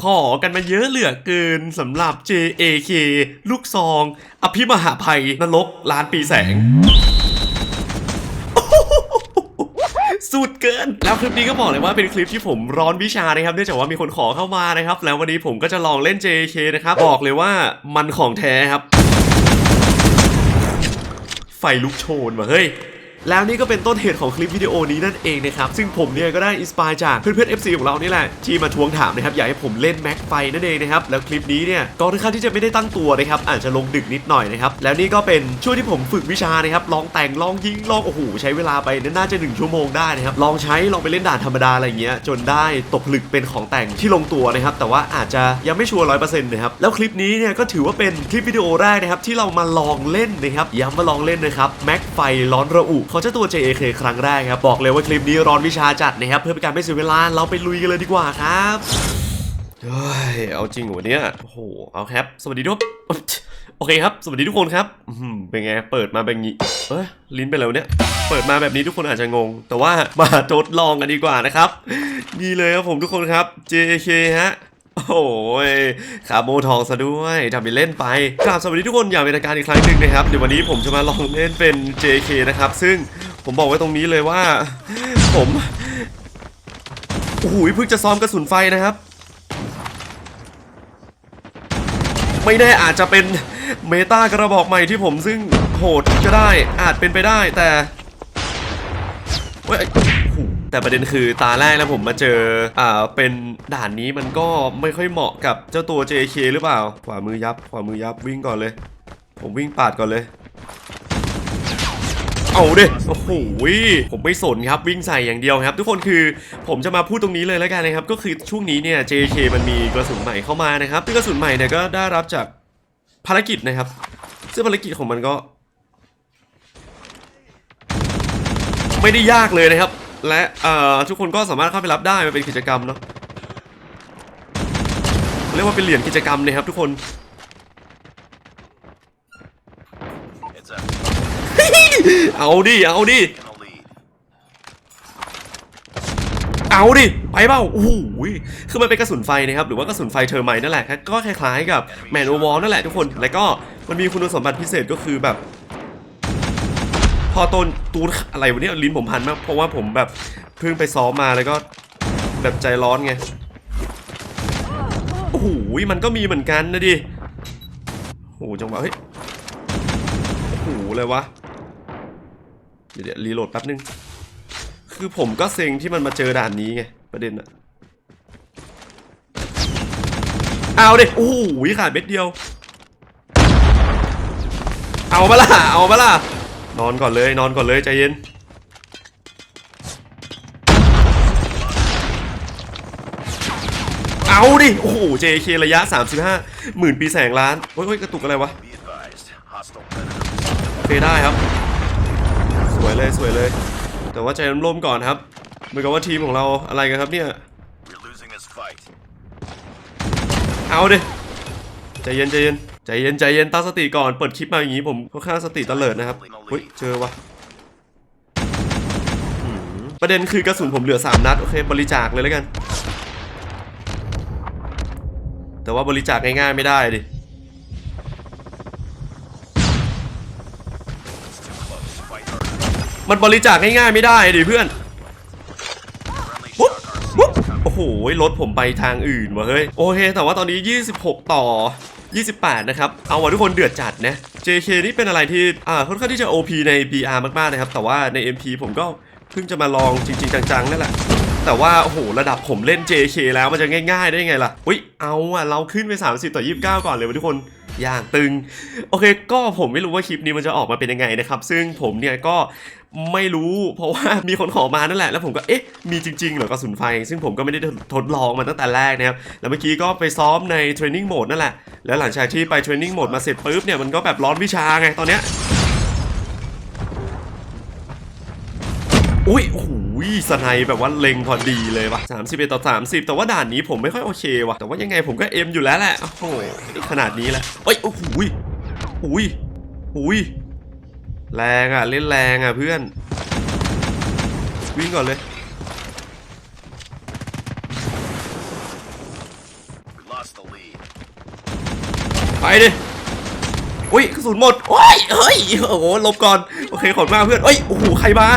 ขอกันมาเยอะเหลือเกินสำหรับ JAK ลูกซอง อภิมหาภัยนรกล้านปีแสงสุดเกิน แล้วคลิปนี้ก็บอกเลยว่าเป็นคลิปที่ผมร้อนวิชานะครับเนื่องจากว่ามีคนขอเข้ามานะครับ แล้ววันนี้ผมก็จะลองเล่น JK นะครับ บอกเลยว่ามันของแท้ครับ ไฟลุกโชนว่ะเฮ้ย แล้วนี่ก็เป็นต้นเหตุของคลิปวิดีโอนี้นั่นเองนะครับ ซึ่งผมเนี่ยก็ได้อินสปายจากเพื่อนๆ FC ของเรานี่แหละ ที่มาทวงถามนะครับ อยากให้ผมเล่นแม็กไฟนั่นเองนะครับ แล้วคลิปนี้เนี่ยก็ค่อนข้างที่จะไม่ได้ตั้งตัวนะครับ อาจจะลงดึกนิดหน่อยนะครับ แล้วนี่ก็เป็นช่วงที่ผมฝึกวิชานะครับ ลองแต่ง ลองยิง ลองโอ้โหใช้เวลาไปน่าจะ 1 ชั่วโมงได้นะครับ ลองใช้ ลองไปเล่นด่านธรรมดาอะไรเงี้ย จนได้ตกผลึกเป็นของแต่งที่ลงตัวนะครับ แต่ว่าอาจจะยังไม่ชัวร์ร้อยเปอร์เซ็นต์นะครับ แล้วคลิปนี้เนี่ยก็ถือว่าเป็นคลิปวิดีโอแรกนะครับที่เรามาลองเล่นนะครับย้ำว่าลองเล่นนะครับแม็กไฟร้อนระอุขอเจ้าตัว JAK ครั้งแรกครับ บอกเลยว่าคลิปนี้ร้อนวิชาจัดนะครับ เพื่อเป็นการไม่เสียเวลา เราไปลุยกันเลยดีกว่าครับเฮ้ยเอาจริงเหรอเนี่ยโอ้โห เอาครับ สวัสดีทุกโอเคครับ สวัสดีทุกคนครับเป็นไง เปิดมาแบบนี้ เอ้ย ลิ้นไปแล้วเนี่ย เปิดมาแบบนี้ทุกคนอาจจะงง แต่ว่ามาทดลองกันดีกว่านะครับ นี่เลยครับผมทุกคนครับ JK ฮะ โอ้โหขาโมทองซะด้วยทำเป็นเล่นไปกราบสวัสดีทุกคนอย่างเป็นทางการอีกครั้งหนึ่งนะครับ เดี๋ยววันนี้ผมจะมาลองเล่นเป็น JK นะครับ ซึ่งผมบอกไว้ตรงนี้เลยว่า ผมโอ้โหเพิ่งจะซ้อมกระสุนไฟนะครับ ไม่แน่อาจจะเป็นเมตากระบอกใหม่ที่ผมซึ่งโหดก็ได้อาจเป็นไปได้แต่เว้ย แต่ประเด็นคือตาแรกแล้วผมมาเจออ่าเป็นด่านนี้มันก็ไม่ค่อยเหมาะกับเจ้าตัว JK หรือเปล่า ขวามือยับ ขวามือยับวิ่งก่อนเลย ผมวิ่งปาดก่อนเลย เอาเดิโอ้โหผมไม่สนครับวิ่งใส่อย่างเดียวครับ ทุกคนคือผมจะมาพูดตรงนี้เลยแล้วกันนะครับ ก็คือช่วงนี้เนี่ย JK มันมีกระสุนใหม่เข้ามานะครับซึ่งกระสุนใหม่เนี่ยก็ได้รับจากภารกิจนะครับซึ่งภารกิจของมันก็ ไม่ได้ยากเลยนะครับ และเอ่อทุกคนก็สามารถเข้าไปรับได้มันเป็นกิจกรรมเนาะเรียกว่าเป็นเหรียญกิจกรรมนะครับทุกคนเอาดิเอาดิเอาดิไปเปล่าโอ้โหคือมันเป็นกระสุนไฟนะครับ หรือว่ากระสุนไฟเทอร์ไมท์นั่นแหละก็คล้ายๆกับแมนโอวอลนั่นแหละทุกคน แล้วก็มันมีคุณสมบัติพิเศษก็คือแบบ พอต้นตูนอะไรวะเนี่ยลิ้นผมพันมากเพราะว่าผมแบบเพิ่งไปซ้อมมาแล้วก็แบบใจร้อนไงโอ้โหมันก็มีเหมือนกันนะดิโอ้โหจังหวะเฮ้ยโอ้โหเลยวะเดี๋ยวเดี๋ยวรีโหลดแป๊บนึง คือผมก็เซ็งที่มันมาเจอด่านนี้ไงประเด็นอะเอาดิโอ้โหขาดเม็ดเดียว เอาปะล่ะ เอาปะล่ะ นอนก่อนเลยนอนก่อนเลยใจเย็น เอาดิ โอ้โห JK ระยะ 35 หมื่นปีแสงล้านเฮ้ยเฮ้ยกระตุกอะไรวะ Be advised, hostile predator. โอเคได้ครับ สวยเลยสวยเลย แต่ว่าใจร่มๆก่อนครับ เหมือนกับว่าทีมของเราอะไรกันครับเนี่ย We're losing this fight. เอาดิ ใจเย็นใจเย็น ใจเย็นใจเย็นตั้งสติก่อนเปิดคลิปมาอย่างนี้ผมค่อนข้างสติตะเลิดนะครับเฮ้ยเจอวะประเด็นคือกระสุนผมเหลือ 3 นัด โอเค บริจาคเลยแล้วกัน แต่ว่าบริจาคง่ายๆไม่ได้ดิ มันบริจาคง่ายๆไม่ได้ดิเพื่อนปุ๊บปุ๊บโอ้โหรถผมไปทางอื่นว่ะเฮ้ย โอเค แต่ว่าตอนนี้ 26 ต่อ 28 นะครับ เอาว่ะทุกคนเดือดจัดนะ JK นี่เป็นอะไรที่อ่าค่อนข้างที่จะ OP ใน BR มากๆนะครับ แต่ว่าใน MP ผมก็เพิ่งจะมาลองจริง ๆ จังๆนั่นแหละแต่ว่าโอ้โหระดับผมเล่น JK แล้วมันจะง่าย ๆ ได้ไงล่ะอุ้ยเอาอะเราขึ้นไป 30 ต่อ 29 ก่อนเลยว่ะทุกคน อย่างตึง โอเค ก็ผมไม่รู้ว่าคลิปนี้มันจะออกมาเป็นยังไงนะครับ ซึ่งผมเนี่ยก็ไม่รู้เพราะว่ามีคนขอมานั่นแหละ แล้วผมก็เอ๊ะมีจริงๆเหรอกระสุนไฟ ซึ่งผมก็ไม่ได้ทดลองมันตั้งแต่แรกนะครับ แล้วเมื่อกี้ก็ไปซ้อมในเทรนนิ่งโหมดนั่นแหละ แล้วหลังจากที่ไปเทรนนิ่งโหมดมาเสร็จปุ๊บเนี่ยมันก็แบบร้อนวิชาไงตอนเนี้ย อุ้ยโอ้โหสไนแบบว่าเล็งพอดีเลยว่ะ31 ต่อ 30 แต่ว่าด่านนี้ผมไม่ค่อยโอเคว่ะ แต่ว่ายังไงผมก็เอ็มอยู่แล้วแหละ โอ้โห ขนาดนี้แหละเอ้ย โอ้โหยอุ้ยอุ้ย แรงอะ เล่นแรงอะเพื่อน วิ่งก่อนเลย ไปดิอุ้ยกระสุนหมด โอ้ย เฮ้ย โอ้โหลบก่อน โอเค ขอบมากเพื่อนเอ้ย โอ้โห ใครมา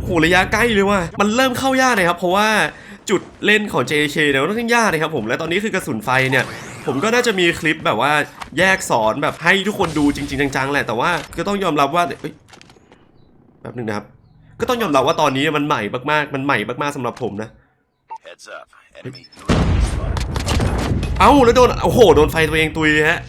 โอ้โหระยะใกล้เลยว่ะมันเริ่มเข้ายากนะครับ เพราะว่าจุดเล่นของ JK เนี่ยมันค่อนข้างยากนะครับผมและตอนนี้คือกระสุนไฟเนี่ยผมก็น่าจะมีคลิปแบบว่าแยกสอนแบบให้ทุกคนดูจริง ๆ จังๆแหละแต่ว่าก็ต้องยอมรับว่าเอ้ยแป๊บหนึงนะครับ ก็ต้องยอมรับว่าตอนนี้มันใหม่มากๆ มันใหม่มากๆสำหรับผมนะ Heads up. Enemy UAV spotted. เอ้าแล้วโดนโอ้โหโดนไฟตัวเองตุยฮะ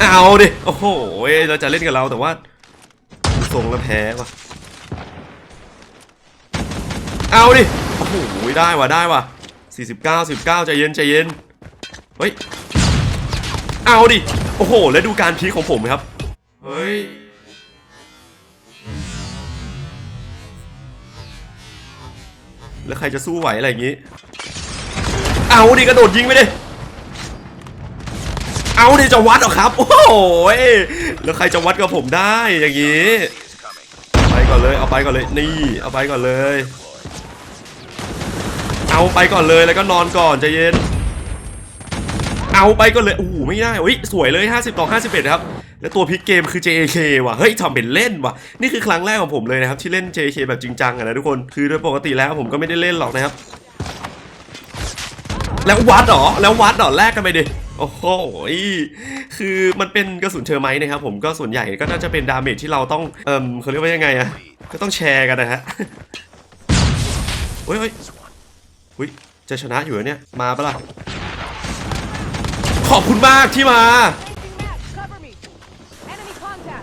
เอาดิโอ้โหเราจะเล่นกับเราแต่ว่า ทรงแล้วแพ้ว่ะ เอาดิ โอ้โห ได้ว่ะ ได้ว่ะ 49 19ใจเย็นใจเย็น เฮ้ย เอาดิ โอ้โห แล้วดูการพีคของผมครับ เฮ้ยแล้วใครจะสู้ไหวอะไรอย่างงี้ เอาดิกระโดดยิงไปดิ เอาดิจะวัดเหรอครับ โอ้โหแล้วใครจะวัดกับผมได้อย่างงี้ Is coming. ไป ก่อนเลย เอาไปก่อนเลย นี่ เอาไปก่อนเลย เอาไปก่อนเลย แล้วก็นอนก่อนใจเย็น เอาไปก่อนเลย โอ้โห ไม่ได้อุ้ยสวยเลย 50 ต่อ 51 ครับ แล้วตัวพลิกเกมคือ JK ว่ะ เฮ้ยทำเป็นเล่นว่ะ นี่คือครั้งแรกของผมเลยนะครับ ที่เล่น JK แบบจริงจังอะนะทุกคน คือโดยปกติแล้วผมก็ไม่ได้เล่นหรอกนะครับ แล้ววัดเหรอ แล้ววัดหรอ แลกกันไปดิ โอ้โห คือมันเป็นกระสุนเทอร์ไมต์นะครับผมก็ส่วนใหญ่ก็น่าจะเป็นดาเมจที่เราต้องเอ่มเขาเรียกว่ายังไงอะก็ต้องแชร์กันนะฮะเฮ้ยเฮ้ยเฮ้ยจะชนะอยู่เนี่ยมาปะล่ะขอบคุณมากที่มา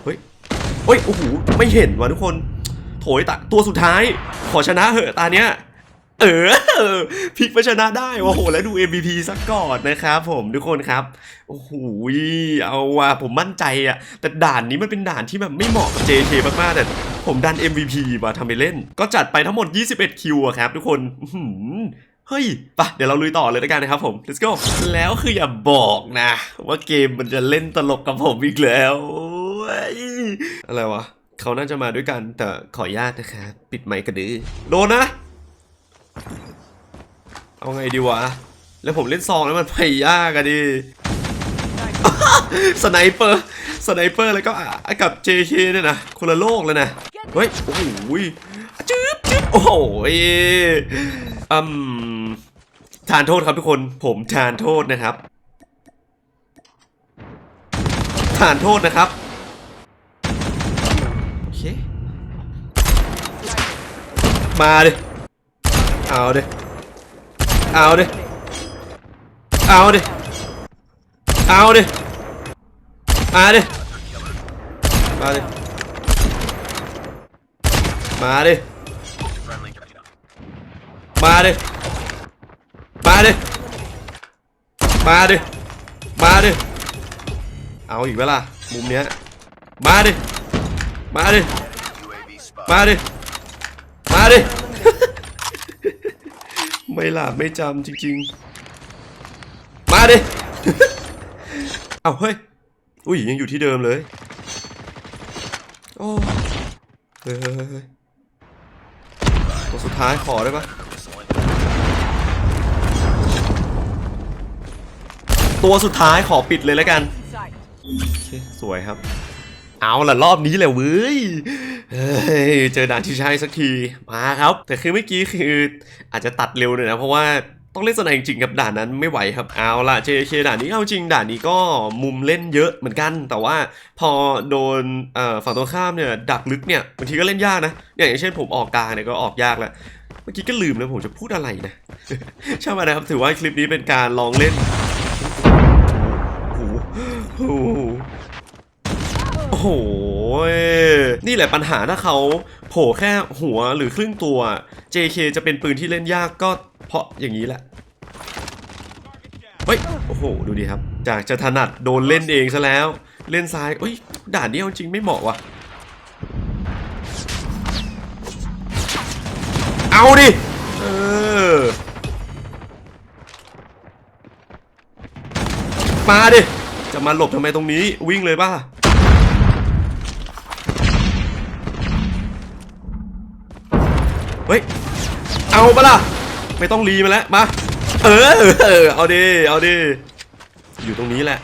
เฮ้ยเฮ้ยโอ้โหไม่เห็นว่ะทุกคน โถยตะตัวสุดท้าย ขอชนะเหอะตาเนี้ย เออพลิกไปชนะได้โอ้โห แล้วดู MVP สักก่อนนะครับผมทุกคนครับ โอ้โหเอาว่ะผมมั่นใจอะแต่ด่านนี้มันเป็นด่านที่แบบไม่เหมาะกับ JK มากๆแต่ผมดัน MVP มาทำไปเล่น ก็จัดไปทั้งหมด 21 คิวอะครับทุกคนเฮ้ยไปะเดี๋ยวเราลุยต่อเลยแล้วกันนะครับผม let's go แล้วคืออย่าบอกนะ ว่าเกมมันจะเล่นตลกกับผมอีกแล้วโอ้ยอะไรวะเขาน่าจะมาด้วยกันแต่ขออนุญาตนะครับ ปิดไมค์กระดือโดนนะ เอาไงดีวะ แล้วผมเล่นซองแล้วมันไปยากอะดิสไนเปอร์สไนเปอร์แล้วก็อะกับ JK เนี่ยนะคนละโลกเลยนะ เฮ้ย โอ้โหจึ๊บจึ๊บโอ้โหอืมทานโทษครับทุกคน ผมทานโทษนะครับทานโทษนะครับ โอเค มาดิ เอาดิ เอาดิ เอาดิ เอาดิ มาดิ มาดิ มาดิ มาดิ มาดิ มาดิ มาดิ เอาอีกเวลามุมเนี้ย มาดิ มาดิ มาดิ มาดิ ไม่หลับไม่จำจริง ๆ มาดิ เอาเฮ้ย อุ้ยยังอยู่ที่เดิมเลย โอ้เฮ้ยเฮ้ยเฮ้ยเฮ้ยตัวสุดท้ายขอได้ปะ Missile ตัวสุดท้ายขอปิดเลยแล้วกัน Sight. โอเค สวยครับ เอาละรอบนี้แหละเว้ยเจอด่านที่ใช่สักทีมาครับ แต่คือเมื่อกี้คืออาจจะตัดเร็วหน่อยนะเพราะว่าต้องเล่นสนามจริงกับด่านนั้นไม่ไหวครับเอาล่ะ JK ด่านนี้เอาจริงด่านนี้ก็มุมเล่นเยอะเหมือนกัน แต่ว่าพอโดนฝั่งตรงข้ามเนี่ยดักลึกเนี่ยบางทีก็เล่นยากนะเนี่ยอย่างเช่นผมออกกลางเนี่ยก็ออกยากแล้วเมื่อกี้ก็ลืมแล้วผมจะพูดอะไรนะใช่ไหมนะครับถือว่าคลิปนี้เป็นการลองเล่นโอ้โห ห นี่แหละปัญหาถ้าเขาโผล่แค่หัวหรือครึ่งตัว JK จะเป็นปืนที่เล่นยากก็เพราะอย่างนี้แหละ เฮ้ย โอ้โห ดูดิครับ จากจะถนัดโดนเล่นเองซะแล้ว เล่นซ้ายเอ้ย ด่านนี้เอาจริงไม่เหมาะว่ะ เอาดิ เออ มาดิ จะมาหลบทำไมตรงนี้ วิ่งเลยป่ะ เฮ้ย เอาปะล่ะ ไม่ต้องรีมาแล้ว มา เออ เออ เอาดิ เอาดิ อยู่ตรงนี้แหละ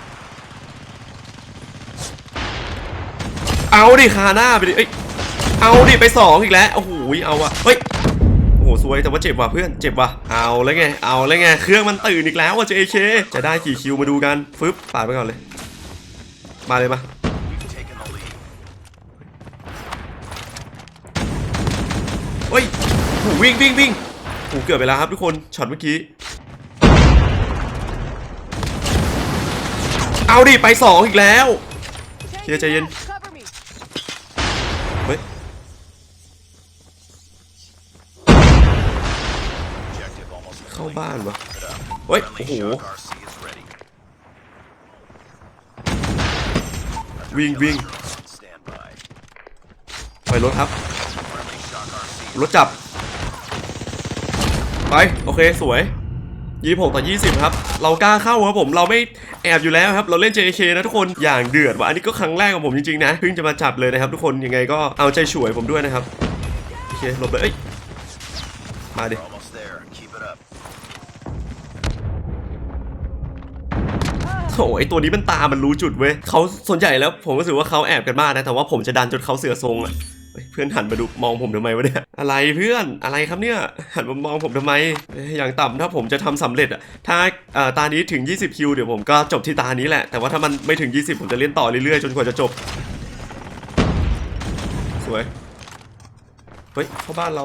เอาดิคาหน้าไปดิเอ้ย เอาดิไปสองอีกแล้ว โอ้โห เอาอะเฮ้ย โอ้โหสวยแต่ว่าเจ็บว่ะเพื่อน เจ็บว่ะ เอาแล้วไง เอาแล้วไง เครื่องมันตื่นอีกแล้วว่ะ JK จะได้กี่คิวมาดูกัน ฟึบปาดไปก่อนเลย มาเลยมา We've taken the lead. เฮ้ยโอ้โห วิ่งวิ่งวิ่งโอ้เกือบไปแล้วครับทุกคนช็อตเมื่อกี้ เอาดิไปสองอีกแล้วเยร์ใจเย็นเฮ้ยเข้าบ้านวะเฮ้ยโอ้โหวิ่งวิ่งไปรถครับ รถจับ ไป โอเคสวยยี่หกต่อยี่สิบครับ เรากล้าเข้าครับผม เราไม่แอบอยู่แล้วครับ เราเล่น JK นะทุกคน อย่างเดือดว่ะ อันนี้ก็ครั้งแรกของผมจริงๆนะ เพิ่งจะมาจับเลยนะครับทุกคน ยังไงก็เอาใจช่วยผมด้วยนะครับ โอเคหลบเลยเอ้ย มาดิโถ่ไอตัวนี้มันตา มันรู้จุดเว้ยเขาส่วนใหญ่แล้วผมรู้สึกว่าเขาแอบกันมากนะ แต่ว่าผมจะดันจนเขาเสือทรงอะ เพื่อนหันมาดูมองผมทำไมวะเนี่ย อะไรเพื่อนอะไรครับเนี่ย หันมามองผมทำไม อย่างต่ำถ้าผมจะทำสำเร็จอะถ้าอ่อตานี้ถึง 20 คิวเดี๋ยวผมก็จบที่ตานี้แหละ แต่ว่าถ้ามันไม่ถึง 20 ผมจะเล่นต่อเรื่อยๆ จนกว่าจะจบ สวย เฮ้ยเข้าบ้านเรา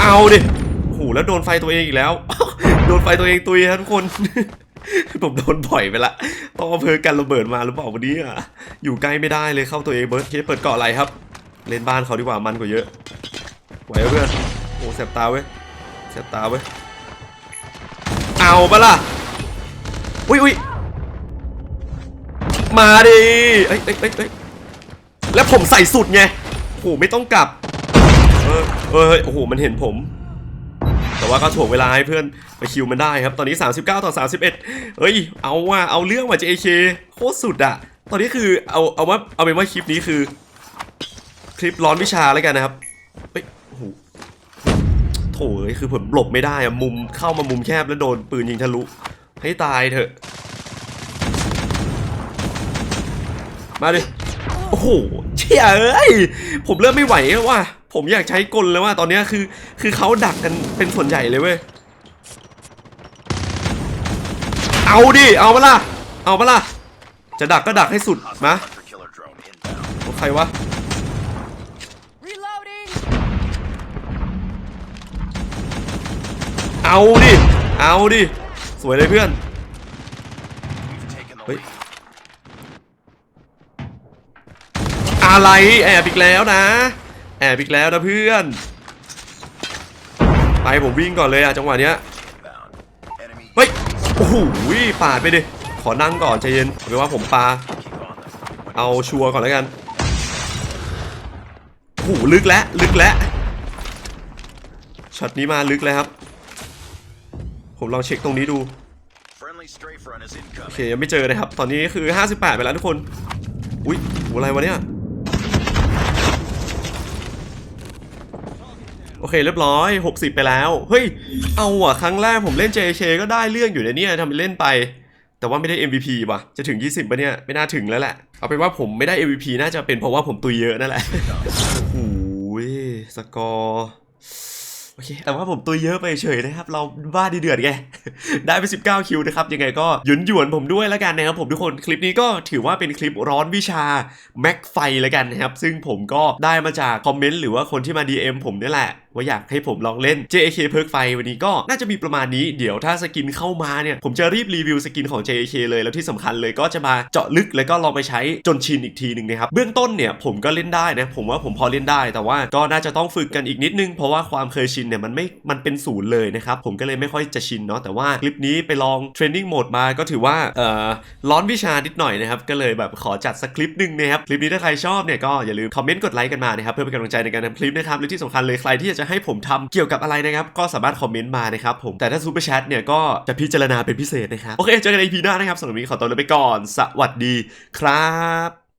เอาดิโอ้โหแล้วโดนไฟตัวเองอีกแล้ว โดนไฟตัวเองตุยครับทุกคน ผมโดนบ่อยไปละต้องเอาเพอกันระเบิดมาหรือเปล่าวันนี้อะอยู่ใกล้ไม่ได้เลยเข้าตัวเองเบิร์ดเคเปิดเกาะอะไรครับ เล่นบ้านเขาดีกว่ามันกว่าเยอะไหวเพื่อนโอ้แสบตาเว้ยแสบตาเว้ยเอาปะล่ะอุ้ยอุ้ยมาดิเอ้ยเอ้ยเอ้ยเอ้ยแล้วผมใส่สุดไงโอ้โหไม่ต้องกลับเออเออเฮ้ยโอ้โหมันเห็นผม แต่ว่าก็ถ่วงเวลาให้เพื่อนไปคิวมันได้ครับ ตอนนี้ 39 ต่อ 31 เฮ้ย เอาว่าเอาเรื่องว่ะ JK โคตรสุดอะตอนนี้คือเอาเอาว่าเอาเป็นว่าคลิปนี้คือ คลิปร้อนวิชาแล้วกันนะครับ เฮ้ยโอ้โหโถเอ้ยคือผมหลบไม่ได้อะมุมเข้ามามุมแคบแล้วโดนปืนยิงทะลุ ให้ตายเถอะ มาดิ โอ้โหเชี่ยเอ้ย ผมเริ่มไม่ไหวแล้วว่ะ ผมอยากใช้กลแล้วว่าตอนเนี้ยคือ คือเขาดักกันเป็นส่วนใหญ่เลยเว้ย เอาดิ เอาปะล่ะ เอาปะล่ะ จะดักก็ดักให้สุดมา Hunter killer drone inbound. ใครวะ Reloading. เอาดิ เอาดิ สวยเลยเพื่อน We've taken the Wait. lead. อะไรแอบอีกแล้วนะแอบอีกแล้วนะเพื่อน ไปผมวิ่งก่อนเลยอะจังหวะเนี้ย เฮ้ย โอ้โหปาดไปดิ ขอนั่งก่อนใจเย็นเอาเป็นว่าผมปา เอาชัวร์ก่อนแล้วกันโอ้โหลึกแล้วลึกแล้วช็อตนี้มาลึกเลยครับ ผมลองเช็คตรงนี้ดู โอเคยังไม่เจอเลยครับ ตอนนี้คือ 58 ไปแล้วทุกคน อุ๊ยอะไรวะเนี่ย โอเคเรียบร้อย 60 ไปแล้ว เฮ้ย เอาอะครั้งแรกผมเล่น JK ก็ได้เรื่องอยู่ในเนี่ยทำเป็นเล่นไป แต่ว่าไม่ได้ MVP ว่ะ จะถึง 20ปะเนี่ย ไม่น่าถึงแล้วแหละ เอาเป็นว่าผมไม่ได้ MVP น่าจะเป็นเพราะว่าผมตุยเยอะนั่นแหละ โอ้โหสกอร์โอเค แต่ว่าผมตัวเยอะไปเฉยนะครับ เราบ้าดีเดือดไง ได้ไป 19 คิวนะครับ ยังไงก็หยุนหยวนผมด้วยแล้วกันนะครับผมทุกคน คลิปนี้ก็ถือว่าเป็นคลิปร้อนวิชาแม็กไฟแล้วกันนะครับ ซึ่งผมก็ได้มาจากคอมเมนต์หรือว่าคนที่มา DM ผมนี่แหละ ว่าอยากให้ผมลองเล่น JAK เพิร์กไฟวันนี้ก็น่าจะมีประมาณนี้เดี๋ยวถ้าสกินเข้ามาเนี่ย ผมจะรีบรีวิวสกินของ JAK เลยแล้วที่สำคัญเลยก็จะมาเจาะลึกแล้วก็ลองไปใช้จนชินอีกทีหนึ่งนะครับเบื้องต้นเนี่ยผมก็เล่นได้นะผมว่าผมพอเล่นได้ แต่ว่าก็น่าจะต้องฝึกกันอีกนิดนึงเพราะว่าความเคยชินเนี่ยมันไม่มันเป็นศูนย์เลยนะครับผมก็เลยไม่ค่อยจะชินเนาะแต่ว่าคลิปนี้ไปลองเทรนนิ่งโหมดมาก็ถือว่าเอ่อร้อนวิชานิดหน่อยนะครับก็เลยแบบขอจัดสักคลิปหนึ่งนะครับคลิปนี้ถ้าใครชอบเนี่ยก็อย่าลืมคอมเมนต์กดไลค์กันมานะครับเพื่อเป็นกำลังใจในการทำคลิปนะครับและที่สำคัญเลยใครที่อยากจะให้ผมทำเกี่ยวกับอะไรนะครับ ก็สามารถคอมเมนต์มานะครับผม แต่ถ้าซูเปอร์แชทเนี่ยก็จะพิจารณาเป็นพิเศษนะครับ โอเค เจอกันในพีหน้านะครับสำหรับวันนี้ขอตัวลาไปก่อน สวัสดีครับ